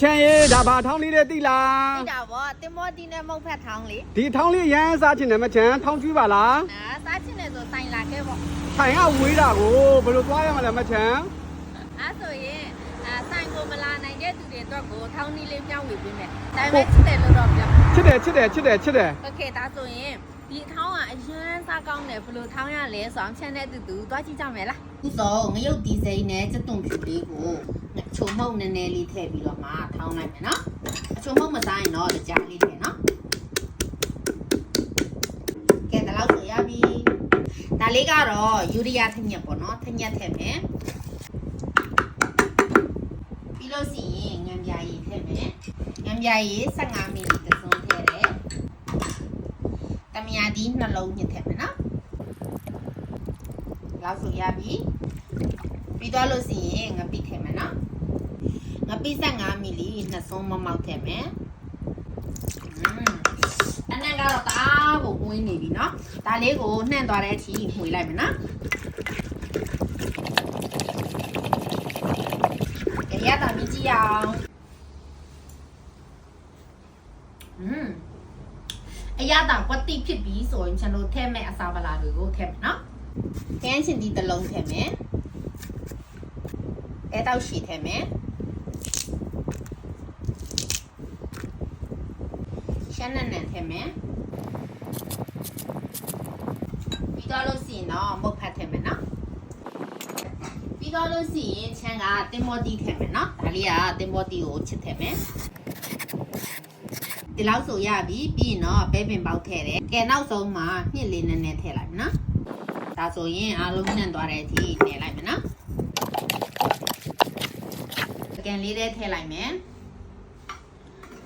ချန်ရေးဒါဘာထောင်းလေးတဲ့တိလား သိတာဗောတင်မောတီနဲ့မုတ်ဖက်ထောင်းလေ ဒီထောင်းလေးရမ်းစားချင်တယ်မချန်ထောင်းကျွေးပါလား အာစားချင်တယ်ဆိုတိုင်လာခဲ့ဗော ဆိုင်ကဝေးတာကိုဘယ်လိုသွားရမလဲမချန် အဲ့ဆိုရင်အာဆိုင်ကိုမလာနိုင်တဲ့သူတွေအတွက်ကိုထောင်းနီးလေးပြောင်းဝေပေးမယ်ဒါပေမဲ့ချစ်တယ်လို့တော့ပြော ချစ်တယ်ချစ်တယ်ချစ်တယ်ချစ်တယ် โอเคဒါဆိုရင် ဒီထောင်းကအရန်စားကောင်းတယ်ဘယ်လိုထောင်းရလဲဆိုအောင်ချန်တဲ့တူတူတွားကြည့်ကြမယ်လားဥဆုံးငရုတ်ဒီဇိုင်းနဲ့စက်တုံဖြူလေးကိုချုံမုတ်နည်းနည်းလေးထည့်ပြီးတော့မှထောင်းလိုက်မယ်နော်ချုံမုတ်မစားရင်တော့ကြားလေးထည့်နော်ကဲဒါလောက်ဆိုရပြီဒါလေးကတော့ယူရီးယားထညက်ပေါ့နော်ထညက်ထည့်မယ်ပြီးလို့ရှိရင်ငံပြာရည်ထည့်မယ်ငံပြာရည်15မီလီတစ်စုံထည့်တယ်တ မယာဒီနှလုံးညစ်ထည့်မယ်နော်လောက်ဆိုရပြီပြီးတော့လို့ရှိရင်ငပိထည့်မယ်နော်ငပိ15မီလီနှစ်စုံမမောက်ထည့်မယ်อืมအနက်ကတော့တအားကိုဝင်းနေပြီနော်ဒါလေးကိုနှံ့သွားတဲ့အထိမှွေလိုက်မယ်နော်ကြရတာမြည်ကြည့်အောင် အရသာကွက်တိဖြစ်ပြီးဆိုရင်ကျွန်တော်ထည့်မဲ့အစာပလာတွေကိုထည့်မယ်နော်။ကျန်းချင်ဒီတစ်လုံးထည့်မယ်။အဲတော့ရှည်ထည့်မယ်။ရှမ်းနန်နန်ထည့်မယ်။ပြီးတော့လို့ရှိရင်တော့မုတ်ဖတ်ထည့်မယ်နော်။ပြီးတော့လို့ရှိရင်ချမ်းကတင်မောတီထည့်မယ်နော်။ဒါလေးကတင်မောတီကိုချစ်ထည့်မယ်။ ဒီလောက်ဆိုရပြီပြီးရင်တော့ပဲပင်ပေါက်ထည့်တယ်ကဲနောက်ဆုံးမှာညှစ်လေးနည်းနည်းထည့်လိုက်မယ်နော်ဒါဆိုရင်အားလုံးနှံ့သွားတဲ့အထိထည့်လိုက်မယ်နော်ကင်လေးလေးထည့်လိုက်မယ်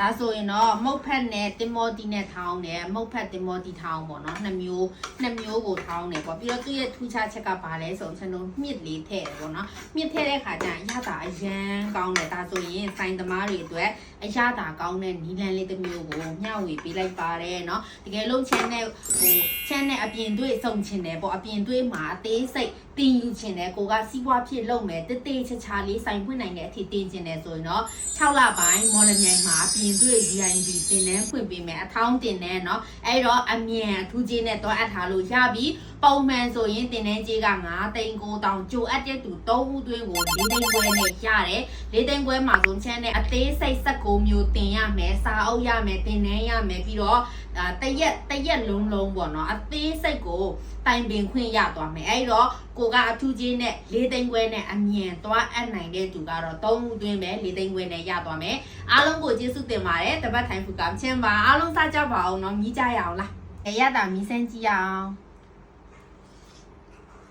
ဒါဆိုရင်တော့မုတ်ဖက်နဲ့တင်မောတီနဲ့ထောင်းတယ်မုတ်ဖက်တင်မောတီထောင်းပေါ့နော်နှစ်မျိုးနှစ်မျိုးကိုထောင်းတယ်ပေါ့ပြီးတော့သူ့ရဲ့ထူးခြားချက်ကဘာလဲဆိုတော့ကျွန်တော်မြစ်လေးထည့်တယ်ပေါ့နော်မြစ်ထည့်တဲ့ခါကျရင်အရသာအရန်ကောင်းတယ်ဒါဆိုရင်စိုင်းသမားတွေအတွက် အရသာကောင်းတဲ့နီလန်လေးတစ်မျိုးကိုမျှဝေပေးလိုက်ပါတယ်เนาะတကယ်လို့ channel ဟို channel အပြင်တွေ့စုံချင်တယ်ပေါ့အပြင်တွေ့မှာအသေးစိတ်တင်ယူချင်တယ်ကိုကစီးပွားဖြစ်လုပ်မယ်တေးသေးချာချာလေးစိုင်ဖွင့်နိုင်တဲ့အထိတင်ချင်တယ်ဆိုရင်တော့6လပိုင်းမော်လမြိုင်မှာအပြင် တွေ့ VIP တင်နန်းဖွင့်ပေးမယ်အထောင်းတင်နန်းเนาะအဲ့တော့အမြန်အထူးချင်းနဲ့တော့အပ်ထားလို့ရပြီပုံမှန်ဆိုရင်တင်နန်းကြီးက9သိန်း9တောင်ကြိုအပ်တဲ့သူ3ဦးသွင်းကို4သိန်းခွဲနဲ့ရတယ် လေးသိန်းခွဲမှာဆုံးချမ်းနဲ့အသေးစိတ်16မျိုးတင်ရမယ်စာအုပ်ရမယ်တင်နှန်းရမယ်ပြီးတော့ အာတရက်တရက်လုံးလုံးပေါ့နော်အသေးစိတ်ကိုတိုင်ပင်ခွင့်ရသွားမယ်အဲ့တော့ကိုကအထူးကြီးနဲ့လေးသိန်းခွဲနဲ့အမြန်သွားအပ်နိုင်တဲ့သူကတော့3ဦးသွင်းပဲလေးသိန်းခွဲနဲ့ရသွားမယ်အားလုံးကိုကျေးဇူးတင်ပါတယ်တပတ်ထိုင်ဖူကမချင်းပါအားလုံးစားကြပါအောင်နော်မြည်ကြရအောင်လားရရတာမြည်စမ်းကြည့်ရအောင်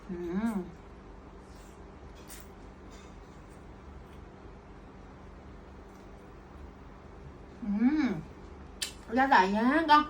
อืม อืมရတာရမ်းကောင်း